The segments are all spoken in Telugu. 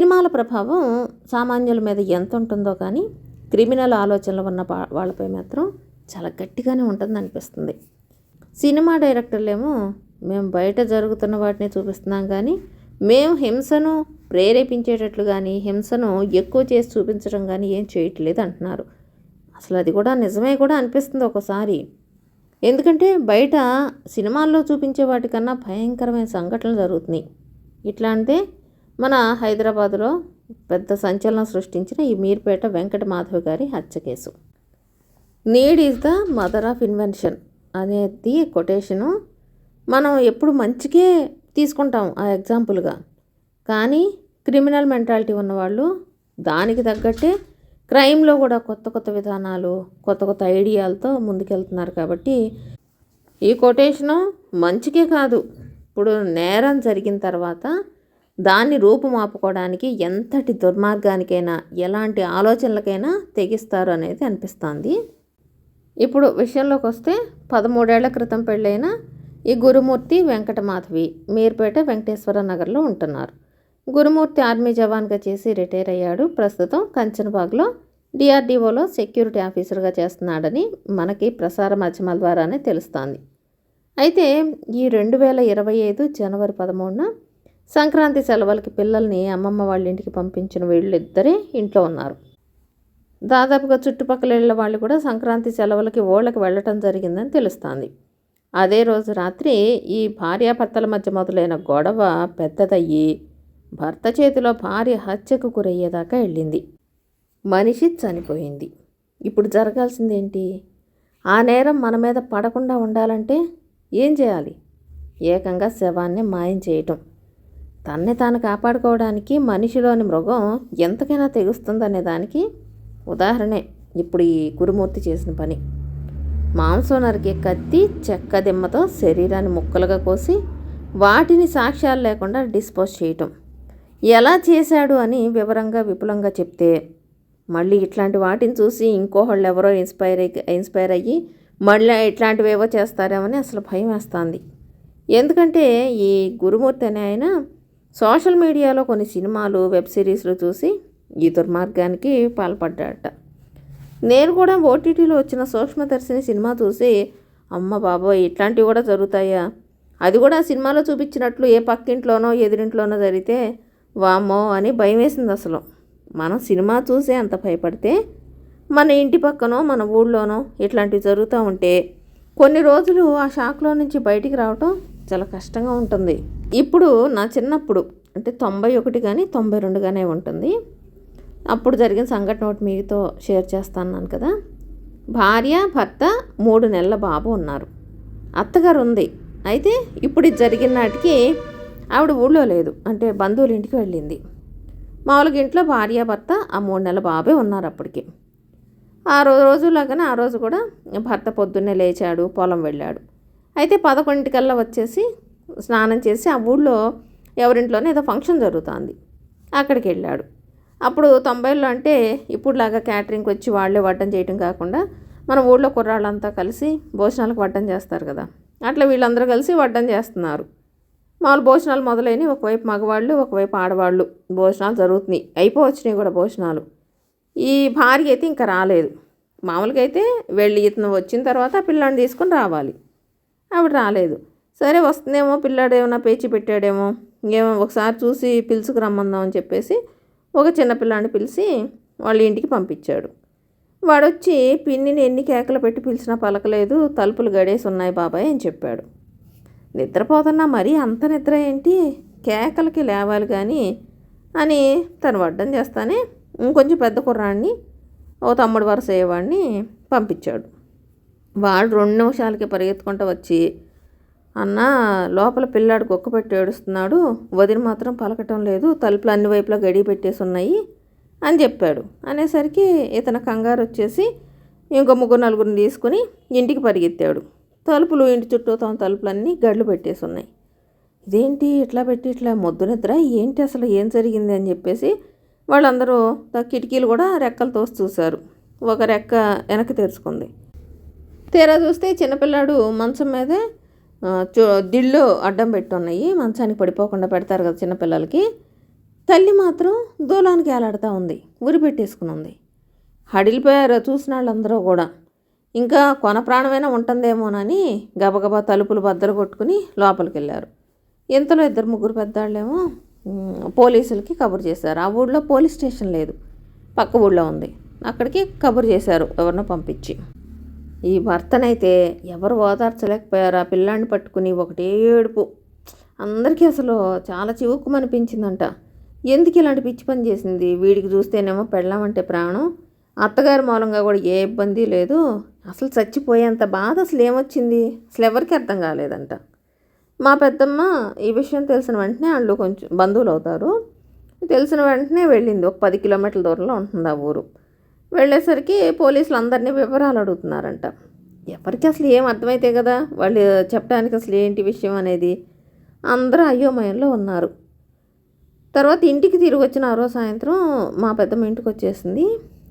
సినిమాల ప్రభావం సామాన్యుల మీద ఎంత ఉంటుందో కానీ క్రిమినల్ ఆలోచనలు ఉన్న వాళ్ళపై మాత్రం చాలా గట్టిగానే ఉంటుంది అనిపిస్తుంది. సినిమా డైరెక్టర్లేమో మేము బయట జరుగుతున్న వాటిని చూపిస్తున్నాం కానీ మేము హింసను ప్రేరేపించేటట్లు కానీ హింసను ఎక్కువ చేసి చూపించడం కానీ ఏం చేయట్లేదు అంటున్నారు. అసలు అది కూడా నిజమే కూడా అనిపిస్తుంది ఒకసారి. ఎందుకంటే బయట సినిమాల్లో చూపించే వాటికన్నా భయంకరమైన సంఘటనలు జరుగుతున్నాయి. ఇట్లా అంటే మన హైదరాబాదులో పెద్ద సంచలనం సృష్టించిన ఈ మీర్పేట వెంకట మాధవ్ గారి హత్య case. Need is the mother of invention అనేది కొటేషను మనం ఎప్పుడు మంచికే తీసుకుంటాం ఆ ఎగ్జాంపుల్గా. కానీ క్రిమినల్ మెంటాలిటీ ఉన్నవాళ్ళు దానికి తగ్గట్టే క్రైమ్లో కూడా కొత్త కొత్త విధానాలు కొత్త కొత్త ఐడియాలతో ముందుకెళ్తున్నారు కాబట్టి ఈ కొటేషను మంచికే కాదు. ఇప్పుడు నేరం జరిగిన తర్వాత దాన్ని రూపుమాపుకోవడానికి ఎంతటి దుర్మార్గానికైనా ఎలాంటి ఆలోచనలకైనా తెగిస్తారు అనేది అనిపిస్తుంది. ఇప్పుడు విషయంలోకి వస్తే పదమూడేళ్ళ క్రితం పెళ్ళైన ఈ గురుమూర్తి వెంకటమాధవి మీర్పేట వెంకటేశ్వర నగర్లో ఉంటున్నారు. గురుమూర్తి ఆర్మీ జవాన్గా చేసి రిటైర్ అయ్యాడు. ప్రస్తుతం కంచనబాగ్లో డిఆర్డీఓలో సెక్యూరిటీ ఆఫీసర్గా చేస్తున్నాడని మనకి ప్రసార మాధ్యమాల ద్వారానే తెలుస్తోంది. అయితే ఈ రెండు వేల ఇరవై ఐదు జనవరి పదమూడున సంక్రాంతి సెలవులకి పిల్లల్ని అమ్మమ్మ వాళ్ళ ఇంటికి పంపించిన వీళ్ళిద్దరే ఇంట్లో ఉన్నారు. దాదాపుగా చుట్టుపక్కల ఇళ్ళ వాళ్ళు కూడా సంక్రాంతి సెలవులకి ఓళ్ళకి వెళ్ళటం జరిగిందని తెలుస్తోంది. అదే రోజు రాత్రి ఈ భార్యాభర్తల మధ్య మొదలైన గొడవ పెద్దదయ్యి భర్త చేతిలో భార్య హత్యకు గురయ్యేదాకా వెళ్ళింది. మనిషి చనిపోయింది. ఇప్పుడు జరగాల్సిందేంటి? ఆ నేరం మన మీద పడకుండా ఉండాలంటే ఏం చేయాలి? ఏకంగా శవాన్ని మాయం చేయటం. తన్ని తాను కాపాడుకోవడానికి మనిషిలోని మృగం ఎంతకైనా తెగుస్తుందనే దానికి ఉదాహరణే ఇప్పుడు ఈ గురుమూర్తి చేసిన పని. మాంసం నరికే కత్తి చెక్క దిమ్మతో శరీరాన్ని ముక్కలుగా కోసి వాటిని సాక్ష్యాలు లేకుండా డిస్పోజ్ చేయటం. ఎలా చేశాడు అని వివరంగా విపులంగా చెప్తే మళ్ళీ ఇట్లాంటి వాటిని చూసి ఇంకోహళ్ళు ఎవరో ఇన్స్పైర్ అయ్యి ఇన్స్పైర్ అయ్యి మళ్ళీ ఇట్లాంటివేవో చేస్తారేమని అసలు భయం వేస్తుంది. ఎందుకంటే ఈ గురుమూర్తి అనే ఆయన సోషల్ మీడియాలో కొన్ని సినిమాలు వెబ్ సిరీస్లు చూసి ఈ దుర్మార్గానికి పాల్పడ్డాట నేను కూడా ఓటీటీలో వచ్చిన సూక్ష్మదర్శిని సినిమా చూసి అమ్మ బాబోయ్ ఇట్లాంటివి కూడా జరుగుతాయా? అది కూడా సినిమాలో చూపించినట్లు ఏ పక్కింట్లోనో ఎదురింట్లోనో జరిగితే వామ్మో అని భయం వేసింది అసలు. మనం సినిమా చూసే అంత భయపడితే మన ఇంటి పక్కనో మన ఊళ్ళోనో ఇట్లాంటివి జరుగుతూ ఉంటే కొన్ని రోజులు ఆ షాక్లో నుంచి బయటికి రావటం చాలా కష్టంగా ఉంటుంది. ఇప్పుడు నా చిన్నప్పుడు అంటే తొంభై ఒకటి కానీ తొంభై రెండు కానీ ఉంటుంది. అప్పుడు జరిగిన సంఘటన ఒకటి మీతో షేర్ చేస్తాను కదా. భార్య భర్త మూడు నెలల బాబు ఉన్నారు. అత్తగారు ఉంది. అయితే ఇప్పుడు ఇది జరిగిన నాటికి ఆవిడ ఊళ్ళో లేదు. అంటే బంధువుల ఇంటికి వెళ్ళింది. మామూలుగా ఇంట్లో భార్య భర్త ఆ మూడు నెలల బాబే ఉన్నారు అప్పటికి. ఆ రోజు రోజులాగానే ఆ రోజు కూడా భర్త పొద్దున్నే లేచాడు పొలం వెళ్ళాడు. అయితే పదకొండింటికల్లా వచ్చేసి స్నానం చేసి ఆ ఊళ్ళో ఎవరింట్లోనే ఏదో ఫంక్షన్ జరుగుతుంది. అక్కడికి వెళ్ళాడు. అప్పుడు తొంభైలో అంటే ఇప్పుడులాగా క్యాటరింగ్కి వచ్చి వాళ్ళే వడ్డం చేయటం కాకుండా మన ఊళ్ళో కుర్రాళ్ళంతా కలిసి భోజనాలకు వడ్డం చేస్తారు కదా. అట్లా వీళ్ళందరూ కలిసి వడ్డం చేస్తున్నారు. మామూలు భోజనాలు మొదలైనవి ఒకవైపు మగవాళ్ళు ఒకవైపు ఆడవాళ్ళు భోజనాలు జరుగుతున్నాయి. అయిపోవచ్చినాయి కూడా భోజనాలు. ఈ భార్య అయితే ఇంకా రాలేదు. మామూలుగా అయితే వెళ్ళి ఇతను వచ్చిన తర్వాత ఆ తీసుకొని రావాలి. ఆవిడ రాలేదు. సరే వస్తుందేమో పిల్లాడు ఏమైనా పేచి పెట్టాడేమో. ఏమో ఒకసారి చూసి పిలుచుకు రమ్మందాం అని చెప్పేసి ఒక చిన్నపిల్లాడిని పిలిచి వాళ్ళ ఇంటికి పంపించాడు. వాడొచ్చి పిన్నిని ఎన్ని కేకలు పెట్టి పిలిచినా పలకలేదు తలుపులు గడేసి ఉన్నాయి బాబాయ్ అని చెప్పాడు. నిద్రపోతున్నా మరీ అంత నిద్ర ఏంటి? కేకలకి లేవాలి కానీ అని తను వడ్డం చేస్తానే ఇంకొంచెం పెద్ద కుర్రాడిని ఓ తమ్ముడు వరుస అయ్యేవాడిని పంపించాడు. వాడు రెండు నిమిషాలకి పరిగెత్తుకుంటూ వచ్చి అన్న లోపల పిల్లాడు కుక్క పెట్టి ఏడుస్తున్నాడు వదిన మాత్రం పలకటం లేదు తలుపులు అన్ని వైపులా గడి పెట్టేసి ఉన్నాయి అని చెప్పాడు. అనేసరికి ఇతను కంగారు వచ్చేసి ఇంకో ముగ్గురు నలుగురిని తీసుకుని ఇంటికి పరిగెత్తాడు. తలుపులు ఇంటి చుట్టూ తమ తలుపులన్నీ గడ్లు పెట్టేసి ఉన్నాయి. ఇదేంటి ఇట్లా పెట్టి ఇట్లా మొద్దు నిద్ర? ఏంటి అసలు? ఏం జరిగింది? అని చెప్పేసి వాళ్ళందరూ కిటికీలు కూడా రెక్కలు తోసి చూశారు. ఒక రెక్క వెనక్కి తెరుచుకుంది. తీరా చూస్తే చిన్నపిల్లాడు మంచం మీదే దిళ్ళు అడ్డం పెట్టి ఉన్నాయి మంచానికి పడిపోకుండా పెడతారు కదా చిన్నపిల్లలకి. తల్లి మాత్రం దూలానికి ఏలాడుతూ ఉంది ఉరి పెట్టేసుకుని ఉంది. హడిలిపోయారు చూసిన వాళ్ళందరూ కూడా. ఇంకా కొన ప్రాణమైనా ఉంటుందేమోనని గబగబా తలుపులు బద్దలు కొట్టుకుని లోపలికి వెళ్ళారు ఇంతలో ఇద్దరు ముగ్గురు పెద్దవాళ్ళేమో పోలీసులకి కబురు చేశారు. ఆ ఊళ్ళో పోలీస్ స్టేషన్ లేదు పక్క ఊళ్ళో ఉంది. అక్కడికి కబురు చేశారు ఎవరినో పంపించి. ఈ భర్తనైతే ఎవరు ఓదార్చలేకపోయారు. ఆ పిల్లాన్ని పట్టుకుని ఒకటే ఏడుపు. అందరికీ అసలు చాలా చివుక్కుమనిపించిందంట. ఎందుకు ఇలాంటి పిచ్చి పని చేసింది? వీడికి చూస్తేనేమో పెళ్ళామంటే ప్రాణం. అత్తగారి మూలంగా కూడా ఏ ఇబ్బంది లేదు. అసలు చచ్చిపోయేంత బాధ అసలు ఏమొచ్చింది? అసలు ఎవరికి అర్థం కాలేదంట. మా పెద్దమ్మ ఈ విషయం తెలిసిన వెంటనే వాళ్ళు కొంచెం బంధువులు అవుతారు తెలిసిన వెంటనే వెళ్ళింది. ఒక పది కిలోమీటర్ల దూరంలో ఉంటుంది ఆ ఊరు. వెళ్ళేసరికి పోలీసులు అందరినీ వివరాలు అడుగుతున్నారంట. ఎవరికి అసలు ఏం అర్థమైతే కదా వాళ్ళు చెప్పడానికి అసలు ఏంటి విషయం అనేది అందరూ అయోమయంలో ఉన్నారు. తర్వాత ఇంటికి తిరిగి వచ్చిన ఆ రోజు సాయంత్రం మా పెద్దమ్మ ఇంటికి వచ్చేసింది.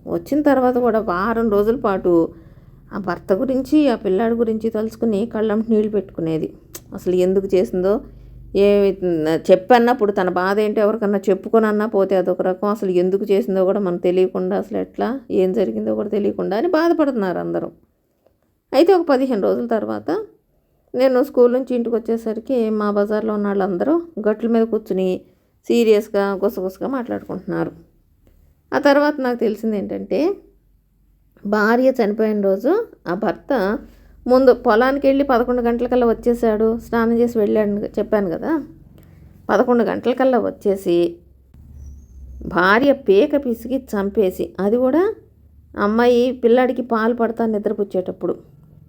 వచ్చిన తర్వాత కూడా వారం రోజుల పాటు ఆ భర్త గురించి ఆ పిల్లాడి గురించి తలుచుకుని కళ్ళంటి నీళ్ళు పెట్టుకునేది. అసలు ఎందుకు చేసిందో ఏ చెప్పన్నప్పుడు తన బాధ ఏంటో ఎవరికన్నా చెప్పుకొనన్నా పోతే అదొక రకం. అసలు ఎందుకు చేసిందో కూడా మనకు తెలియకుండా అసలు ఎట్లా ఏం జరిగిందో కూడా తెలియకుండా అని బాధపడుతున్నారు అందరూ. అయితే ఒక పదిహేను రోజుల తర్వాత నేను స్కూల్ నుంచి ఇంటికి వచ్చేసరికి మా బజార్లో ఉన్న వాళ్ళందరూ గట్ల మీద కూర్చుని సీరియస్గా గుసగుసగా మాట్లాడుకుంటున్నారు. ఆ తర్వాత నాకు తెలిసింది ఏంటంటే భార్య చనిపోయిన రోజు ఆ భర్త ముందు పొలానికి వెళ్ళి పదకొండు గంటలకల్లా వచ్చేసాడు. స్నానం చేసి వెళ్ళాడు చెప్పాను కదా. పదకొండు గంటలకల్లా వచ్చేసి భార్య పేక పిసికి చంపేసి అది కూడా అమ్మాయి పిల్లాడికి పాలు పడతా నిద్రపుచ్చేటప్పుడు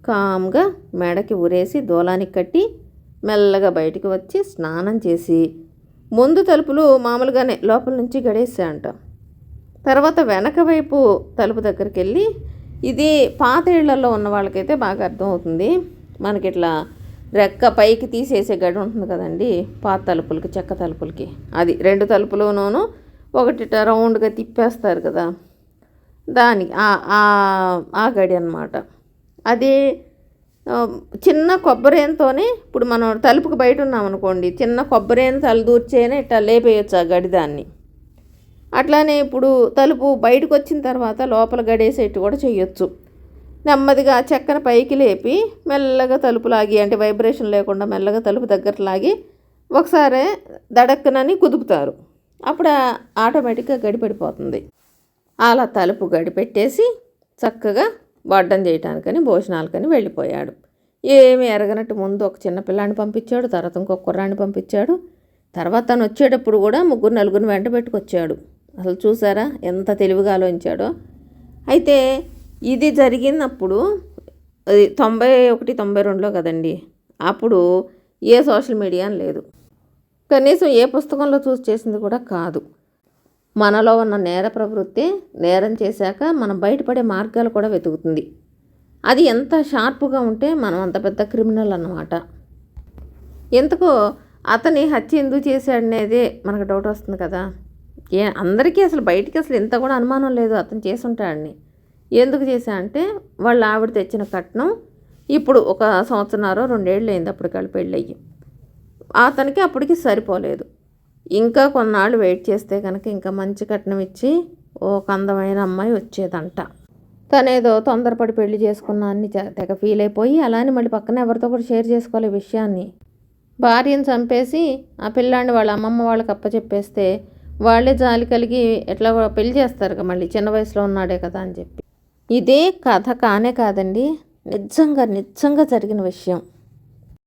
కామ్గా మెడకి ఉరేసి దూలానికి కట్టి మెల్లగా బయటికి వచ్చి స్నానం చేసి ముందు తలుపులు మామూలుగానే లోపల నుంచి గడేసాయంట తర్వాత వెనక వైపు తలుపు దగ్గరికి వెళ్ళి ఇది పాత ఇళ్ళలో ఉన్న వాళ్ళకైతే బాగా అర్థమవుతుంది. మనకి ఇట్లా రెక్క పైకి తీసేసే గడి ఉంటుంది కదండి పాత తలుపులకి చెక్క తలుపులకి. అది రెండు తలుపులోనూ ఒకటి రౌండ్గా తిప్పేస్తారు కదా. దానికి ఆ- గడి అన్నమాట. అది చిన్న కొబ్బరేంతోనే ఇప్పుడు మనం తలుపుకి బయట ఉన్నాం అనుకోండి చిన్న కొబ్బరేను తలదూర్చేనే ఇట్లా లేపేయచ్చు ఆ గడి దాన్ని. అట్లానే ఇప్పుడు తలుపు బయటకు వచ్చిన తర్వాత లోపల గడేసేట్టు కూడా చేయొచ్చు నెమ్మదిగా ఆ చెక్కన పైకి లేపి మెల్లగా తలుపు లాగి అంటే వైబ్రేషన్ లేకుండా మెల్లగా తలుపు దగ్గర లాగి ఒకసారి దడక్కనని కుదుపుతారు. అప్పుడు ఆటోమేటిక్గా గడిపెడిపోతుంది. అలా తలుపు గడిపెట్టేసి చక్కగా వడ్డం చేయటానికని భోజనాలకని వెళ్ళిపోయాడు. ఏమి ఎరగనట్టు ముందు ఒక చిన్న పిల్లాన్ని పంపించాడు తర్వాత ఇంకొక కుర్రాన్ని పంపించాడు. తర్వాత తను వచ్చేటప్పుడు కూడా ముగ్గురు నలుగురిని వెంట పెట్టుకొచ్చాడు. అసలు చూసారా ఎంత తెలివిగా ఆలోచించాడో. అయితే ఇది జరిగినప్పుడు అది తొంభై ఒకటి తొంభై రెండులో కదండి అప్పుడు ఏ సోషల్ మీడియా అని లేదు. కనీసం ఏ పుస్తకంలో చూసి చేసింది కూడా కాదు. మనలో ఉన్న నేర ప్రవృత్తి నేరం చేశాక మనం బయటపడే మార్గాలు కూడా వెతుకుతుంది. అది ఎంత షార్ప్గా ఉంటే మనం అంత పెద్ద క్రిమినల్ అన్నమాట. ఎందుకో అతని హత్య ఎందుకు చేశాడనేదే మనకు డౌట్ వస్తుంది కదా. ఏ అందరికీ అసలు బయటికి అసలు ఇంత కూడా అనుమానం లేదు అతను చేసి ఉంటాడని ఎందుకు చేశా అంటే వాళ్ళ ఆవిడ తెచ్చిన కట్నం ఇప్పుడు ఒక సంవత్సరారో రెండేళ్ళు అయింది అప్పటికాళ్ళు పెళ్ళయ్యి. అతనికి అప్పటికి సరిపోలేదు. ఇంకా కొన్నాళ్ళు వెయిట్ చేస్తే కనుక ఇంకా మంచి కట్నం ఇచ్చి ఒక అందమైన అమ్మాయి వచ్చేదంట. తనేదో తొందరపడి పెళ్ళి చేసుకున్నా అన్ని తెగ ఫీల్ అయిపోయి అలానే మళ్ళీ పక్కన ఎవరితో కూడా షేర్ చేసుకోవాలి విషయాన్ని. భార్యను చంపేసి ఆ పిల్లాడిని వాళ్ళ అమ్మమ్మ వాళ్ళకి అప్పచెప్పేస్తే వాళ్ళే జాలి కలిగి ఎట్లా పెళ్ళి చేస్తారు కదా మళ్ళీ? చిన్న వయసులో ఉన్నాడే కదా అని చెప్పి. ఇదే కథ కానే కాదండి. నిజంగా నిజంగా జరిగిన విషయం.